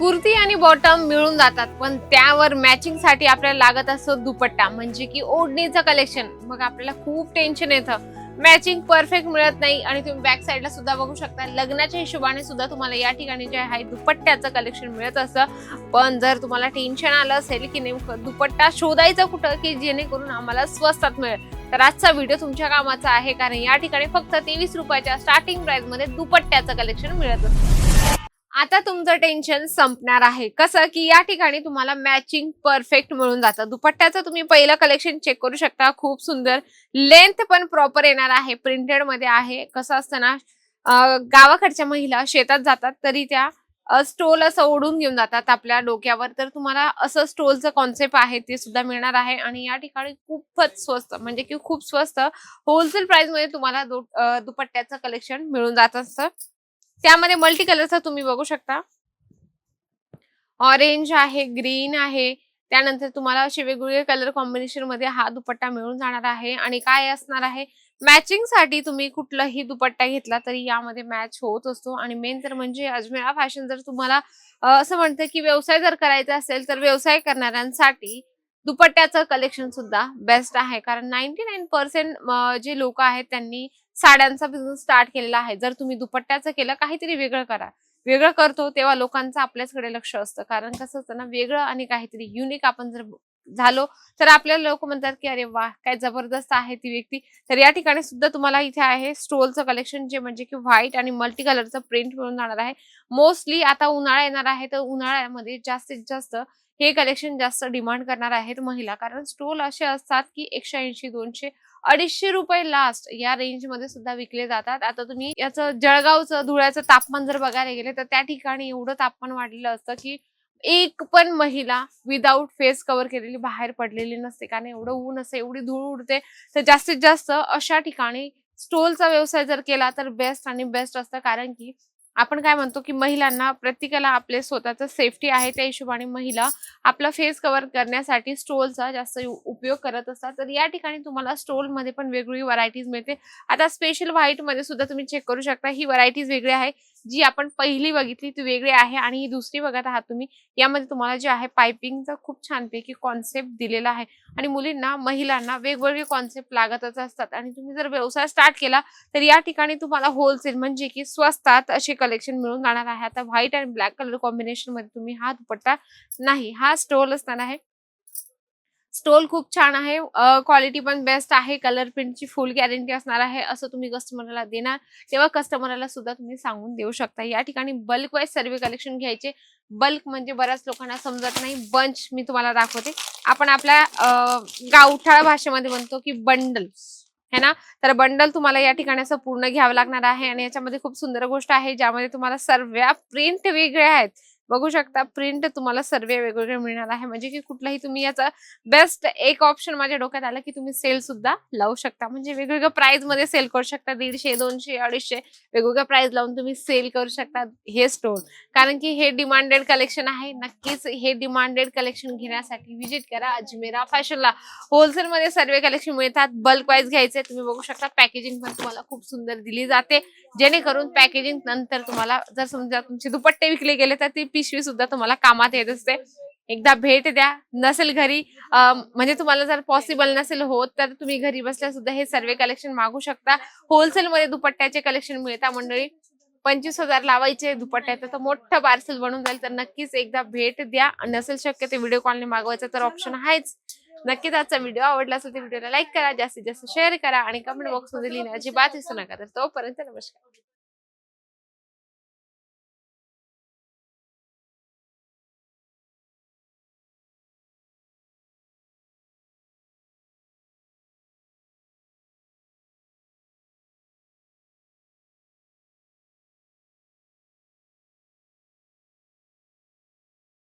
कुर्ती आणि बॉटम मिळून जातात पण त्यावर मॅचिंगसाठी आपल्याला लागत असतो दुपट्टा. म्हणजे की ओढणीचं कलेक्शन मग आपल्याला खूप टेन्शन येतं. मॅचिंग परफेक्ट मिळत नाही आणि तुम्ही बॅक साईडला सुद्धा बघू शकता. लग्नाच्या हिशोबाने सुद्धा तुम्हाला या ठिकाणी जे आहे दुपट्ट्याचं कलेक्शन मिळत असतं. पण जर तुम्हाला टेन्शन आलं असेल की नेमकं दुपट्टा शोधायचा कुठं की जेणेकरून आम्हाला स्वस्तात मिळेल? तर आजचा व्हिडिओ तुमच्या कामाचा आहे. कारण या ठिकाणी फक्त तेवीस रुपयाच्या स्टार्टिंग प्राइसमध्ये दुपट्ट्याचं कलेक्शन मिळत असतं. आता तुमचं टेन्शन संपणार आहे. कसं की या ठिकाणी तुम्हाला मॅचिंग परफेक्ट मिळून जातं. दुपट्ट्याचं तुम्ही पहिलं कलेक्शन चेक करू शकता. खूप सुंदर लेंथ पण प्रॉपर येणार आहे. प्रिंटेडमध्ये आहे. कसं असतं ना गावाकडच्या महिला शेतात जातात तरी त्या स्टोल असं ओढून घेऊन जातात आपल्या डोक्यावर. तर तुम्हाला असं स्टोलचं कॉन्सेप्ट आहे ते सुद्धा मिळणार आहे. आणि या ठिकाणी खूपच स्वस्त म्हणजे की खूप स्वस्त होलसेल प्राइसमध्ये तुम्हाला दुपट्ट्याचं कलेक्शन मिळून जात असतं. त्यामध्ये मल्टी कलरचा तुम्ही बघू शकता. ऑरेंज आहे ग्रीन आहे. त्यानंतर तुम्हाला असे वेगवेगळे कलर कॉम्बिनेशनमध्ये हा दुपट्टा मिळून जाणार आहे. आणि काय असणार आहे? मॅचिंगसाठी तुम्ही कुठलाही दुपट्टा घेतला तरी यामध्ये मॅच होत असतो. आणि मेन तर म्हणजे अजमेरा फॅशन जर तुम्हाला असं म्हणतं की व्यवसाय जर करायचा असेल तर व्यवसाय करणाऱ्यांसाठी दुपट्ट्याचं कलेक्शन सुद्धा बेस्ट आहे. कारण नाईन्टी नाईन पर्सेंट जे लोक आहेत त्यांनी साड्यांचा बिझनेस स्टार्ट केलेला आहे. जर तुम्ही दुपट्ट्याचं केलं काहीतरी वेगळं करा. वेगळं करतो तेव्हा लोकांचं आपल्याचकडे लक्ष असतं. कारण कसं असतं ना वेगळं आणि काहीतरी युनिक आपण जर झालो तर आपल्याला लोक म्हणतात की अरे वा काय जबरदस्त आहे ती व्यक्ती. तर या ठिकाणी सुद्धा तुम्हाला इथे आहे स्टोलचं कलेक्शन जे म्हणजे की व्हाईट आणि मल्टी कलरचं प्रिंट मिळून जाणार आहे. मोस्टली आता उन्हाळा येणार आहे तर उन्हाळ्यामध्ये जास्तीत जास्त हे कलेक्शन जास्त डिमांड करणार आहेत महिला. कारण स्टोल असे असतात की एकशे ऐंशी दोनशे अडीचशे रुपये लास्ट या रेंजमध्ये सुद्धा विकले जातात. आता तुम्ही याचं जळगावचं धुळ्याचं तापमान जर बघायला गेले तर त्या ठिकाणी एवढं तापमान वाढलेलं असतं की एक पण महिला विदाऊट फेस कव्हर केलेली बाहेर पडलेली नसते. कारण एवढं ऊन असते एवढी धूळ उडते. तर जास्तीत जास्त अशा ठिकाणी स्टोलचा व्यवसाय जर केला तर बेस्ट आणि बेस्ट असतं. कारण की आपण काय म्हणतो की महिलांना प्रत्येकाला आपले स्वतःचं सेफ्टी आहे त्या हिशोबाने महिला आपला फेस कव्हर करण्यासाठी स्टोलचा जास्त उपयोग करत असतात. तर या ठिकाणी तुम्हाला स्टोलमध्ये पण वेगवेगळी व्हरायटीज मिळते. आता स्पेशल व्हाईटमध्ये सुद्धा तुम्ही चेक करू शकता. ही व्हरायटीज वेगळी आहे. जी आपण पहिली बघितली ती वेगळी आहे आणि ही दुसरी बघत आहात तुम्ही यामध्ये तुम्हाला जे आहे पायपिंगचा खूप छानपैकी कॉन्सेप्ट दिलेला आहे. आणि मुलींना महिलांना वेगवेगळे कॉन्सेप्ट लागतच असतात. आणि तुम्ही जर व्यवसाय स्टार्ट केला तर या ठिकाणी तुम्हाला होलसेल म्हणजे की स्वस्तात असे कलेक्शन मिळून जाणार आहे. आता व्हाईट आणि ब्लॅक कलर कॉम्बिनेशनमध्ये तुम्ही हा दुपट्टा नाही हा स्टोल असणार आहे. स्टोल खूप छान आहे. क्वालिटी पण बेस्ट आहे. कलर प्रिंटची फुल गॅरंटी असणार आहे असं तुम्ही कस्टमरला देणार. तेव्हा कस्टमरला सुद्धा तुम्ही सांगून देऊ शकता. या ठिकाणी बल्क वाईज सर्व कलेक्शन घ्यायचे. बल्क म्हणजे बऱ्याच लोकांना समजत नाही. बंच मी तुम्हाला दाखवते. आपण आपल्या गावठाळ भाषेमध्ये म्हणतो की बंडल है ना? तर बंडल तुम्हाला या ठिकाणी असं पूर्ण घ्यावं लागणार आहे. आणि याच्यामध्ये खूप सुंदर गोष्ट आहे. ज्यामध्ये तुम्हाला सर्व प्रिंट वेगळे आहेत. बघू शकता प्रिंट तुम्हाला सर्वे वेगवेगळे मिळणार आहे. म्हणजे की कुठलाही तुम्ही याचा बेस्ट एक ऑप्शन माझ्या डोक्यात आलं की तुम्ही सेल सुद्धा लावू शकता. म्हणजे वेगवेगळ्या प्राइसमध्ये सेल करू शकता. दीडशे दोनशे अडीचशे वेगवेगळ्या प्राइस लावून तुम्ही सेल करू शकता हे स्टोन कारण की हे डिमांडेड कलेक्शन आहे. नक्कीच हे डिमांडेड कलेक्शन घेण्यासाठी व्हिजिट करा. अजमेरा फॅशनला होलसेल मध्ये सर्व कलेक्शन मिळतात. बल्क वाईज घ्यायचे. तुम्ही बघू शकता पॅकेजिंग पण तुम्हाला खूप सुंदर दिली जाते. जेणेकरून पॅकेजिंग नंतर तुम्हाला जर समजा तुमचे दुपट्टे विकले गेले तर ती पिशवी सुद्धा तुम्हाला कामात येत असते. एकदा भेट द्या नसेल घरी म्हणजे तुम्हाला जर पॉसिबल नसेल होत तर तुम्ही घरी बसल्या सुद्धा हे सर्व कलेक्शन मागू शकता. होलसेल मध्ये दुपट्ट्याचे कलेक्शन मिळतात मंडळी. पंचवीस हजार लावायचे दुपट्ट्याचं तर मोठं पार्सल बनून जाईल. तर नक्कीच एकदा भेट द्या. नसेल शक्य ते व्हिडिओ कॉलने मागवायचं तर ऑप्शन आहेच. नक्कीच आजचा व्हिडिओ आवडला असेल तर व्हिडिओला लाईक करा जास्तीत जास्त शेअर करा आणि कमेंट बॉक्समध्ये लिहिण्याची बात विसरू नका. तर तोपर्यंत नमस्कार.